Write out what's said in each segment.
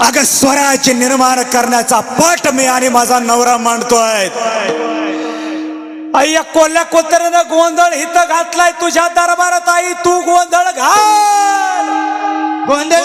अगं स्वराज्य निर्माण करण्याचा पट मी आणि माझा नवरा मांडतोय अय्या कोल्ह्या कोत्र्यानं गोंधळ हित घातलाय तुझ्या दरबारात आई तू गोंधळ घाल गोंधळ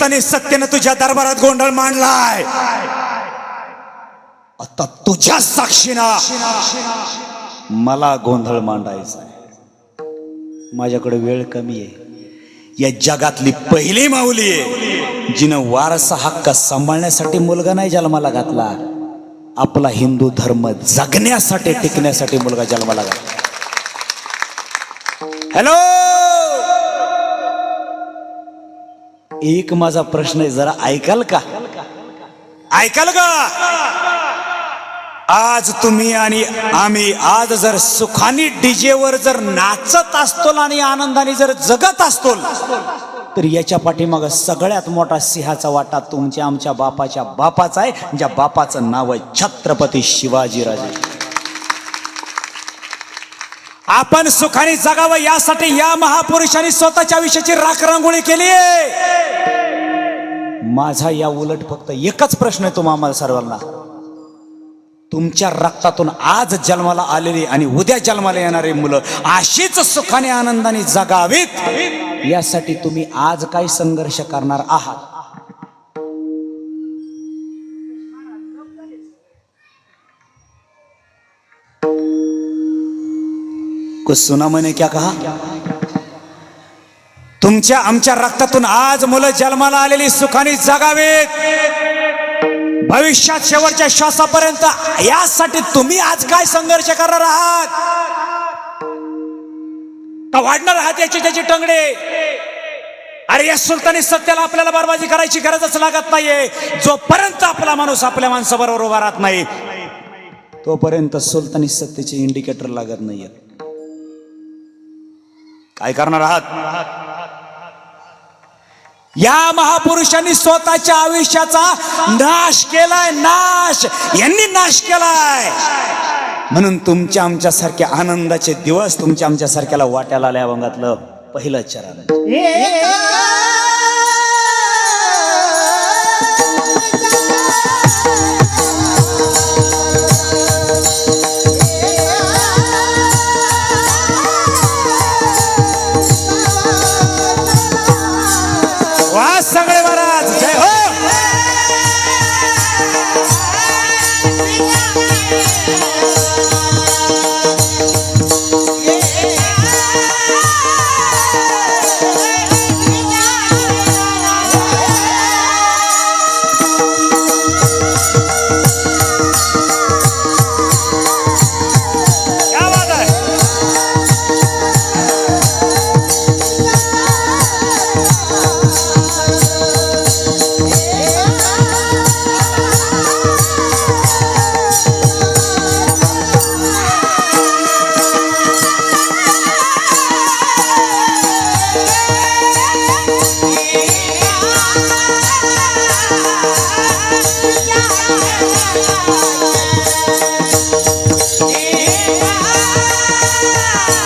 निमित्ताने सत्यनं तुझ्या दरबारात गोंधळ मांडलाय. आता तुझ्या साक्षीना मला गोंधळ मांडायचा आहे. माझ्याकडे वेळ कमी आहे. या जगातली पहिली माऊली आहे जिनं वारसा हक्क सांभाळण्यासाठी मुलगा नाही जन्माला घातला. आपला हिंदू धर्म जगण्यासाठी टिकण्यासाठी मुलगा जन्माला घातला. हॅलो एक माझा प्रश्न आहे जरा ऐकाल का? ऐकाल का? आज तुम्ही आणि आम्ही आज जर सुखानी डीजेवर जर नाचत असतो आणि आनंदाने जर जगत असतो तर याच्या पाठीमाग सगळ्यात मोठा सिंहाचा वाटा तुमच्या आमच्या बापाच्या बापाचा आहे. ज्या बापाचं नाव आहे छत्रपती शिवाजीराजे आपण सुखाने जगावं यासाठी या महापुरुषांनी स्वतःच्या आयुष्याची राख रांगोळी केली माझा या उलट फक्त एकच प्रश्न आहे तुम्हाला आम्हाला सर्वांना. तुमच्या रक्तातून आज जन्माला आलेली आणि उद्या जन्माला येणारी मुलं अशीच सुखाने आनंदाने जगावीत. यासाठी तुम्ही आज काय संघर्ष करणार आहात. कुछ सुना मैंने क्या कहा? तुमच्या आमच्या रक्तातून आज मुलं जन्माला आलेली सुखाने जगावेत. भविष्यात शेवटच्या श्वासापर्यंत यासाठी तुम्ही आज काय संघर्ष करणार आहात? का वाढणार आहात याची त्याची टंगडे? अरे या सुलतानी सत्याला आपल्याला बरबाजी करायची गरजच लागत नाहीये. जोपर्यंत आपला माणूस आपल्या माणसाबरोबर उभा राहत नाही तोपर्यंत सुलतानी सत्तेचे इंडिकेटर लागत नाहीये काय करणार आहात? या महापुरुषांनी स्वतःच्या आयुष्याचा नाश केलाय नाश. यांनी नाश केलाय. म्हणून तुमच्या आमच्या सारख्या आनंदाचे दिवस तुमच्या आमच्या सारख्याला वाट्याला आल्या अभंगातलं पहिलं चरण.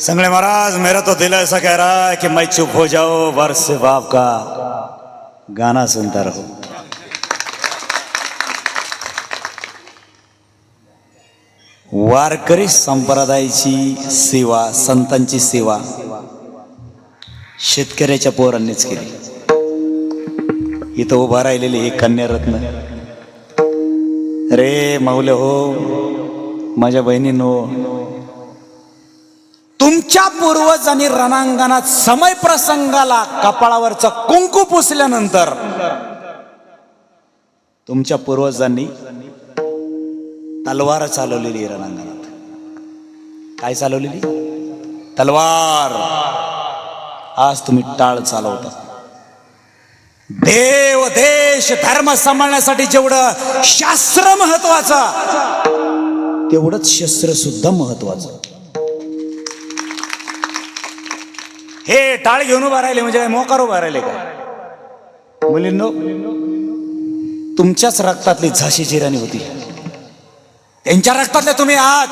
संगले महाराज मेरा तो दिल ऐसा कह रहा है कि मैं चुप हो जाओ वर्ष से बाप का गाना सुनता रहो। वारकरी संप्रदायाची सेवा संतांची सेवा शेतकऱ्याच्या पोरांनीच केली. इथं उभा राहिलेली हे कन्यारत्न. रे माऊले हो माझ्या बहिणींनो तुमच्या पूर्वजांनी रणांगणात समय प्रसंगाला कपाळावरचा कुंकू पुसल्यानंतर तुमच्या पूर्वजांनी तलवार चालवलेली रणांगणात. काय चालवलेली? तलवार. आज तुम्ही टाळ चालवता. देव देश धर्म सांभाळण्यासाठी जेवढं शास्त्र महत्वाचं तेवढंच शस्त्र सुद्धा महत्वाचं. हे टाळ घेऊन उभा राहिले म्हणजे काय? मोकार उभा राहिले काय? मुलींनो तुमच्याच रक्तातली झाशीची राणी होती. त्यांच्या रक्तातले तुम्ही आहात.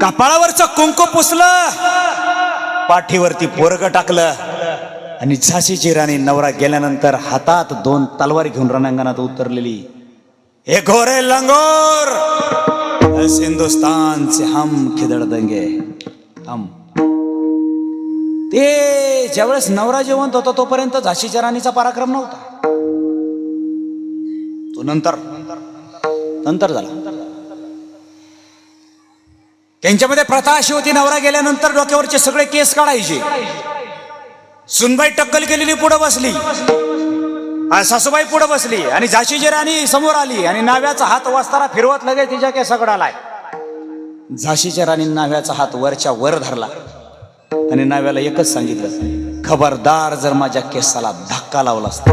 कपाळावरच कुंकू पुसलं. पाठीवरती पोरग टाकलं. आणि झाशीची राणी नवरा गेल्यानंतर हातात दोन तलवार घेऊन रणांगणात उतरलेली. हे घोरे लंगोर! हिंदुस्तानचे हिंदुस्तान से हम खिदड़ दंगे हम. ते ज्यावेळेस नवरा जिवंत होता तोपर्यंत झाशीच्या राणीचा पराक्रम नव्हता. तो नंतर नंतर झाला. त्यांच्यामध्ये प्रथा अशी होती नवरा गेल्यानंतर डोक्यावरचे सगळे केस काढायचे. सुनबाई टक्कल केलेली पुढे बसली. सासूबाई पुढे बसली. आणि झाशीची राणी समोर आली. आणि नाव्याचा हात वाजताना फिरवत लगेच तिच्या केसाकडे आलाय. झाशीच्या राणी नाव्याचा हात वरच्या वर धरला. आणि नाव्याला एकच सांगितलं खबरदार जर माझ्या केसाला धक्का लावला असता.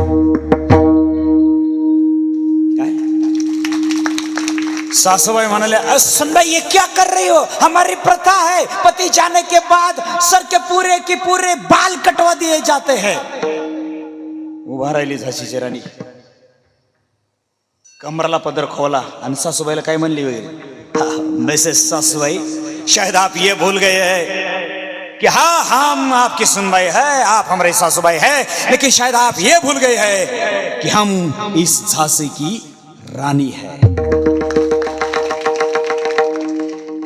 काय? सासूबाई म्हणाले "अ, ये क्या कर रही हो? हमारी प्रथा है। पति जाने के बाद सर के पूरे के पूरे बाल कटवा दिए जाते हैं. उभा राहिली झाशीची राणी. कमराला पदर खोला आणि सासूबाईला काय म्हणली वगैरे मिसेस सासूबाई शायद आप ये भूल गए हैं. कि हाँ हम आपकी सुनवाई है आप हमारे सासूबाई है लेकिन शायद आप ये भूल गए हैं कि हम इस झांसी की रानी है।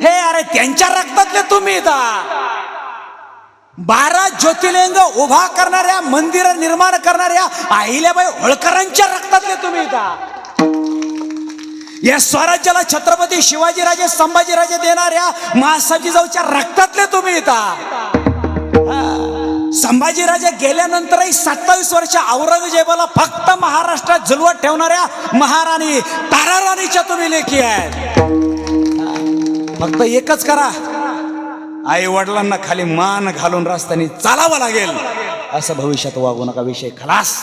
हे अरे त्यांच्या रक्तातले तुम्ही बारा ज्योतिर्लिंग उभा करणाऱ्या मंदिर निर्माण करणाऱ्या अहिल्याबाई होळकरांच्या रक्तातले तुम्ही या स्वराज्याला छत्रपती शिवाजीराजे संभाजीराजे देणाऱ्या महासाजी जाऊच्या रक्तातले तुम्ही इथं संभाजीराजे गेल्यानंतरही सत्तावीस वर्ष औरंगजेबाला फक्त महाराष्ट्रात झुलवत ठेवणाऱ्या महाराणी ताराराणीच्या तुम्ही लेखी आहेत. फक्त एकच करा. आई वडिलांना खाली मान घालून रस्त्याने चालावं लागेल. असं भविष्यात वागू नका विषय. खलास.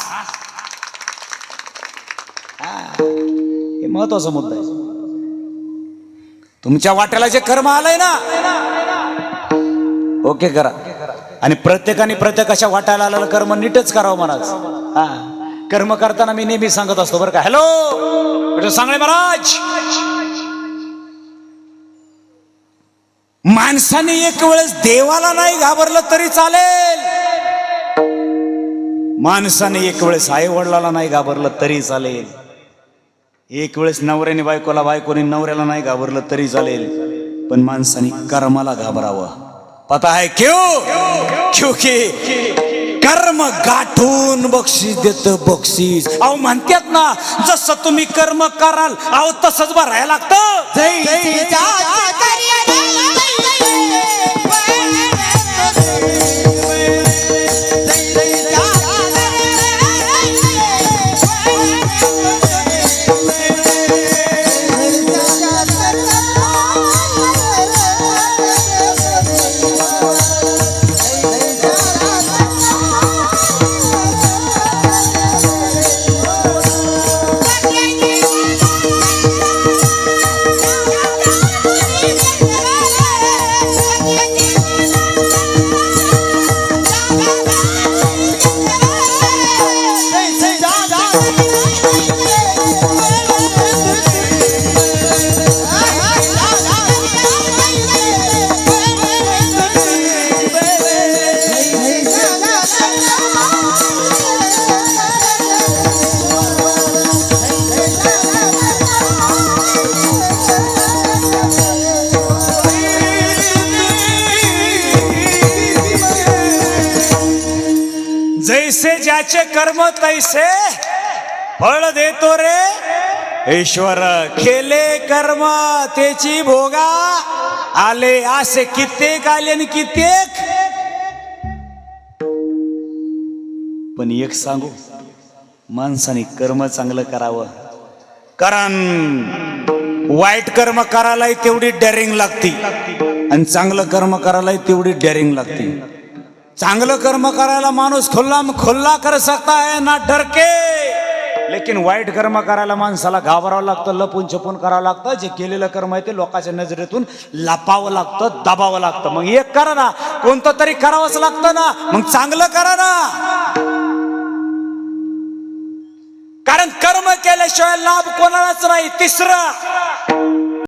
हा, हे महत्त्वाचा मुद्दा आहे. तुमच्या वाट्याला जे कर्म आलंय ना ओके करा. आणि प्रत्येकाने प्रत्येक अशा वाटायला आलेलं कर्म नीटच करावं महाराज हा. कर्म करताना मी नेहमी सांगत असतो बरं का हॅलो सांगले महाराज. माणसाने एक वेळेस देवाला नाही घाबरलं तरी चालेल. माणसाने एक वेळेस आई वडिलाला नाही घाबरलं तरी चालेल. एक वेळेस नवऱ्याने बायकोला बायकोने नवऱ्याला नाही घाबरलं तरी चालेल. पण माणसाने कर्माला घाबरावं. पता है क्यों क्योंकि कर्म गाठून बक्षीस देत बक्षीस अहो म्हणतात ना जसं तुम्ही कर्म कराल अहो तसंच भरायला लागतं ज्याचे कर्म तैसे फळ देतो रे. ईश्वर केले कर्म त्याची भोगा आले असे कित्येक आले आणि कित्येक. पण एक सांगू माणसाने कर्म चांगलं करावं. कारण वाईट कर्म करायलाही तेवढी डेअरिंग लागती. आणि चांगलं कर्म करायलाही तेवढी डेअरिंग लागती. चांगलं कर्म करायला माणूस खुल्ला खुल्ला कर सकता है ना डरके. लेकिन वाईट कर्म करायला माणसाला घाबरावं लागतं लपून छपून करावं लागतं. जे केलेलं कर्म आहे ते लोकांच्या नजरेतून लपावं लागतं दबावं लागतं. मग एक करा ना. कोणतं तरी करावंच लागतं ना. मग चांगलं करा ना. कारण कर्म केल्याशिवाय लाभ कोणालाच नाही. तिसरं